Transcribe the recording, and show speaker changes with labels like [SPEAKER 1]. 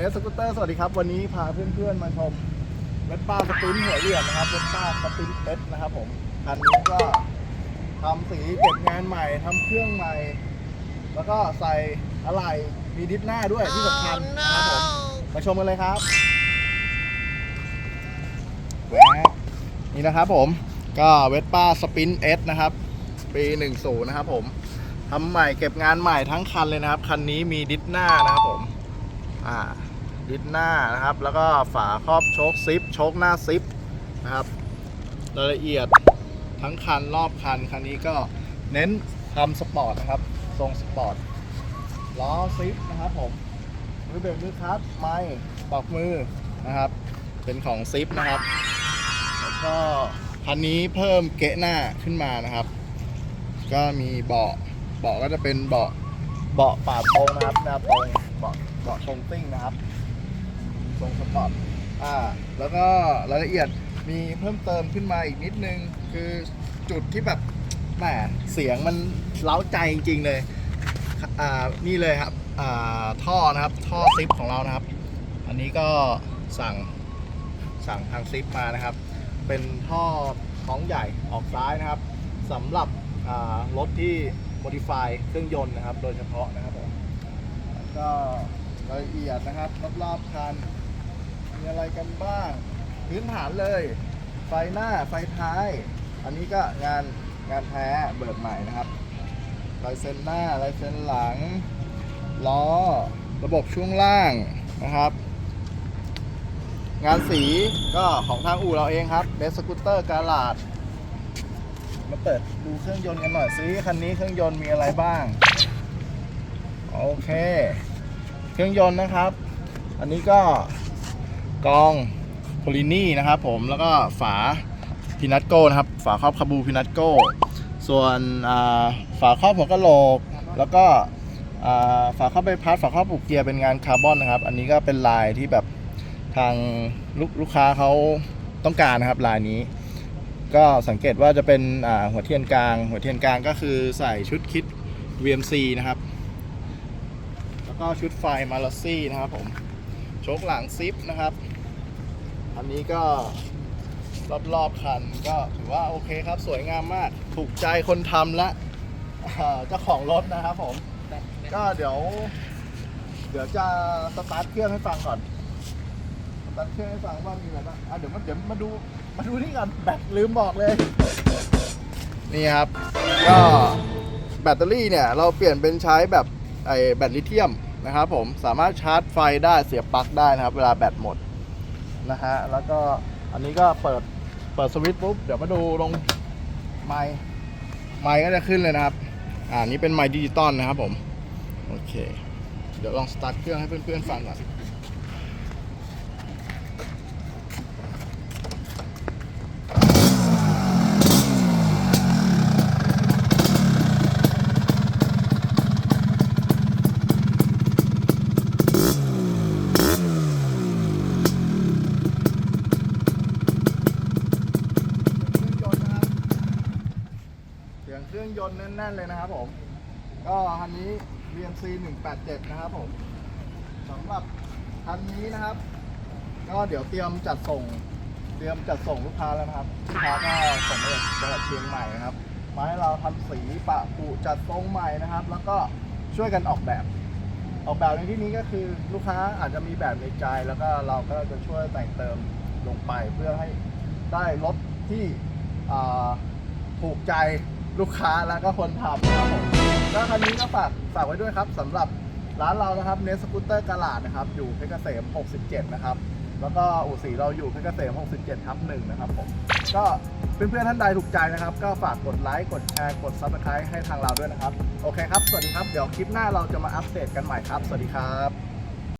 [SPEAKER 1] กูตเตอร์สวัสดีครับ วันนี้พาเพื่อนๆมาชมเวสป้าสปรินท์หัวเหลี่ยมนะครับเวสป้าสปรินท์เอสนะครับผมคันนี้ก็ทำสีเก็บงานใหม่ทำเครื่องใหม่ แล้วก็ใส่อะไหล่มีดิสหน้าด้วยที่สำคัญนะครับผมมาชมกันเลยครับแหวะนี่นะครับผมก็เวสป้าสปรินท์เอสนะครับ ปี10นะครับผมทำใหม่เก็บงานใหม่ทั้งคันเลยนะครับ คันนี้มีดิสหน้านะครับผม อ่า ดิสหน้านะครับ แล้วก็ฝาครอบโชคซิปโชคหน้าซิปนะครับรายละเอียดทั้งคันรอบคันคันนี้ก็เน้นทำสปอร์ตนะครับ ทรงสปอร์ตล้อซิปนะครับผมมือเบรกมือคลัตช์ไม้ปอกมือนะครับ เป็นของซิปนะครับ แล้วก็คันนี้เพิ่มเกะหน้าขึ้นมานะครับ ก็มีเบาะเบาะก็จะเป็นเบาะเบาะปาดตรงนะครับแนวตรงเบาะเบาะทรงซิ่งนะครับ ทรงสปอร์ตอ่าแล้วก็รายละเอียดมีเพิ่มเติมขึ้นมาอีกนิดนึง คือจุดที่แบบแหมเสียงมันเล้าใจจริง ๆ เลยอ่านี่เลยครับอ่าท่อนะครับท่อซิปของเรานะครับ อันนี้ก็สั่งสั่งทางซิปมานะครับ เป็นท่อท้องใหญ่ออกซ้ายนะครับสำหรับรถที่ modify เครื่องยนต์นะครับ โดยเฉพาะนะครับผมก็รายละเอียดนะครับรอบๆคัน มีอะไรกันบ้าง พื้นฐานเลย ไฟหน้าไฟท้าย อันนี้ก็งานงานแท้เบิดใหม่นะครับลายเส้นหน้าลายเส้นหลัง ล้อ ระบบช่วงล่างนะครับ งานสีก็ของทางอู่เราเองครับเบสสกูตเตอร์กาลาดมาเปิดดูเครื่องยนต์กันหน่อยซิคันนี้เครื่องยนต์มีอะไรบ้าง โอเค เครื่องยนต์นะครับ อันนี้ก็ กองโพลินี่นะครับผมแล้วก็ฝาพินัตโก้นะครับ ฝาครอบคาบูพินัตโก้ ส่วนฝาครอบหัวกะโหลก แล้วก็ฝาครอบใบพัดฝาครอบปุกเกียร์เป็นงานคาร์บอนนะครับ อันนี้ก็เป็นลายที่แบบทางลูกลูกค้าเขาต้องการนะครับลายนี้ ก็สังเกตว่าจะเป็นหัวเทียนกลาง หัวเทียนกลางก็คือใส่ชุดคิด VMC นะครับ แล้วก็ชุดไฟมาลซี่นะครับผม โชคหลังซิปนะครับ อันนี้ก็รอบๆคันก็ถือว่าโอเคครับสวยงามมาก ถูกใจคนทำและเจ้าของรถนะครับผม ก็เดี๋ยว เดี๋ยวจะสตาร์ทเครื่องให้ฟังก่อนสตาร์ทเครื่องให้ฟังว่ามีอะไรบ้างอะเดี๋ยวมาเดี๋ยวมาดูมาดูนี่ก่อนแบตลืมบอกเลย นี่ครับ ก็แบตเตอรี่เนี่ย เราเปลี่ยนเป็นใช้แบบไอแบตลิเธียม นะครับผมสามารถชาร์จไฟได้เสียบปลั๊กได้นะครับ เวลาแบตหมดนะฮะแล้วก็อันนี้ก็เปิดเปิดสวิตช์ปุ๊บเดี๋ยวมาดูลงไม้ไม้ก็จะขึ้นเลยนะครับ อ่านี้เป็นไม้ดิจิตอลนะครับผม โอเค เดี๋ยวลองสตาร์ทเครื่องให้เพื่อนๆฟังก่อน เครื่องยนต์นะครับเสียงเครื่องยนแน่นๆเลยนะครับผม ก็คันนี้ VMC 187 นะครับผมสำหรับคันนี้นะครับ ก็เดี๋ยวเตรียมจัดส่ง เตรียมจัดส่งลูกค้าแล้วนะครับลูกค้าก็ส่งมาจากจังหวัดเชียงใหม่นะครับ มาให้เราทำสีปะปุจัดทรงใหม่นะครับ แล้วก็ช่วยกันออกแบบ ออกแบบในที่นี้ก็คือลูกค้าอาจจะมีแบบในใจ แล้วก็เราก็จะช่วยแต่งเติมลงไปเพื่อให้ได้รถที่ถูกใจ ลูกค้าแล้วก็คนทำนะครับผมแล้วคันนี้ก็ฝากฝากไว้ด้วยครับสำหรับร้านเรานะครับเนสกูตเตอร์กาลาดนะครับอยู่เพชรเกษม 67 นะครับ แล้วก็อู่สีเราอยู่เพชรเกษม 67 ทับหนึ่งนะครับผมก็เพื่อนๆท่านใดถูกใจนะครับ ก็ฝากกดไลค์กดแชร์กด Subscribe ให้ทางเราด้วยนะครับ โอเคครับ สวัสดีครับ เดี๋ยวคลิปหน้าเราจะมาอัปเดตกันใหม่ครับ สวัสดีครับ